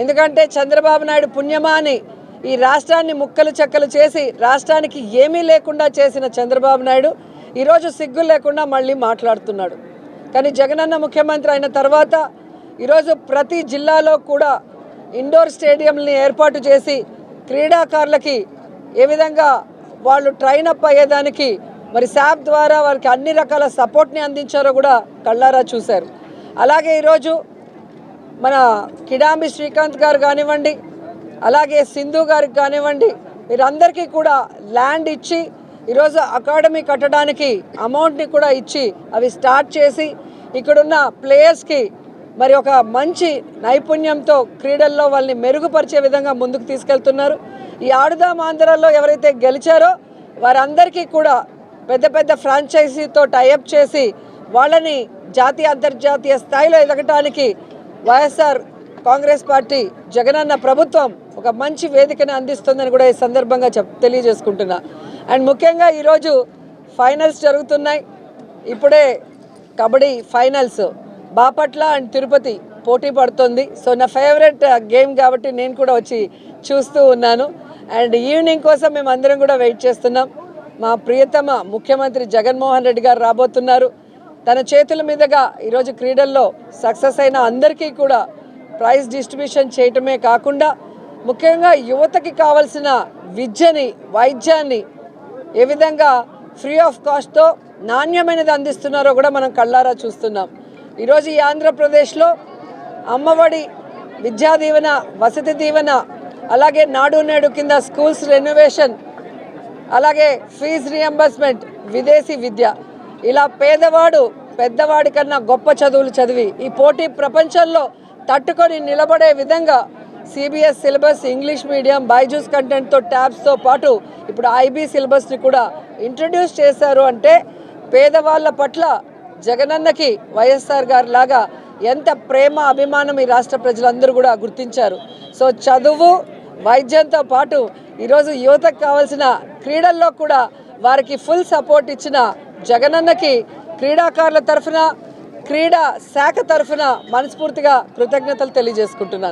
ఎందుకంటే చంద్రబాబు నాయుడు పుణ్యమాని. ఈ రాష్ట్రాన్ని ముక్కలు చెక్కలు చేసి రాష్ట్రానికి ఏమీ లేకుండా చేసిన చంద్రబాబు నాయుడు ఈరోజు సిగ్గు లేకుండా మళ్ళీ మాట్లాడుతున్నాడు. కానీ జగనన్న ముఖ్యమంత్రి అయిన తర్వాత ఈరోజు ప్రతి జిల్లాలో కూడా ఇండోర్ స్టేడియంని ఏర్పాటు చేసి క్రీడాకారులకి ఏ విధంగా వాళ్ళు ట్రైన్ అప్ అయ్యేదానికి మరి శాప్ ద్వారా వారికి అన్ని రకాల సపోర్ట్ని అందించారో కూడా కళ్ళారా చూశారు. అలాగే ఈరోజు మన కిడాంబి శ్రీకాంత్ గారు కానివ్వండి అలాగే సింధు గారికి కానివ్వండి వీరందరికీ కూడా ల్యాండ్ ఇచ్చి ఈరోజు అకాడమీ కట్టడానికి అమౌంట్ని కూడా ఇచ్చి అవి స్టార్ట్ చేసి ఇక్కడున్న ప్లేయర్స్కి మరి ఒక మంచి నైపుణ్యంతో క్రీడల్లో వాళ్ళని మెరుగుపరిచే విధంగా ముందుకు తీసుకెళ్తున్నారు. ఈ ఆడుదాం ఆంధ్రాలో ఎవరైతే గెలిచారో వారందరికీ కూడా పెద్ద పెద్ద ఫ్రాంచైజీతో టైఅప్ చేసి వాళ్ళని జాతీయ అంతర్జాతీయ స్థాయిలో ఎదగటానికి వైఎస్ఆర్ కాంగ్రెస్ పార్టీ జగనన్న ప్రభుత్వం ఒక మంచి వేదికను అందిస్తుందని కూడా ఈ సందర్భంగా చెప్ తెలియజేసుకుంటున్నా. అండ్ ముఖ్యంగా ఈరోజు ఫైనల్స్ జరుగుతున్నాయి. ఇప్పుడే కబడ్డీ ఫైనల్స్. బాపట్ల అండ్ తిరుపతి పోటీ పడుతుంది. సో నా ఫేవరెట్ గేమ్ కాబట్టి నేను కూడా వచ్చి చూస్తూ ఉన్నాను. అండ్ ఈవినింగ్ కోసం మేము అందరం కూడా వెయిట్ చేస్తున్నాం. మా ప్రియతమ ముఖ్యమంత్రి జగన్మోహన్ రెడ్డి గారు రాబోతున్నారు. తన చేతుల మీదుగా ఈరోజు క్రీడల్లో సక్సెస్ అయిన అందరికీ కూడా ప్రైజ్ డిస్ట్రిబ్యూషన్ చేయటమే కాకుండా ముఖ్యంగా యువతకి కావలసిన విద్యని వైద్యాన్ని ఏ విధంగా ఫ్రీ ఆఫ్ కాస్ట్తో నాణ్యమైనది అందిస్తున్నారో కూడా మనం కళ్ళారా చూస్తున్నాం. ఈరోజు ఈ ఆంధ్రప్రదేశ్లో అమ్మఒడి విద్యా దీవెన వసతి దీవెన అలాగే నాడు నేడు కింద స్కూల్స్ రెనోవేషన్ అలాగే ఫీజు రియంబర్స్మెంట్ విదేశీ విద్య ఇలా పేదవాడు పెద్దవాడి కన్నా గొప్ప చదువులు చదివి ఈ పోటీ ప్రపంచంలో తట్టుకొని నిలబడే విధంగా CBS syllabus English medium Byju's కంటెంట్తో ట్యాబ్స్తో పాటు ఇప్పుడు ఐబీ సిలబస్ని కూడా ఇంట్రడ్యూస్ చేశారు అంటే పేదవాళ్ళ పట్ల జగనన్నకి వైఎస్ఆర్ గారి లాగా ఎంత ప్రేమ అభిమానం ఈ రాష్ట్ర ప్రజలందరూ కూడా గుర్తించారు. సో చదువు వైద్యంతో పాటు ఈరోజు యువతకు కావాల్సిన క్రీడల్లో కూడా వారికి ఫుల్ సపోర్ట్ ఇచ్చిన జగనన్నకి క్రీడాకారుల తరఫున క్రీడా శాఖ తరఫున మనస్ఫూర్తిగా కృతజ్ఞతలు తెలియజేసుకుంటున్నాను.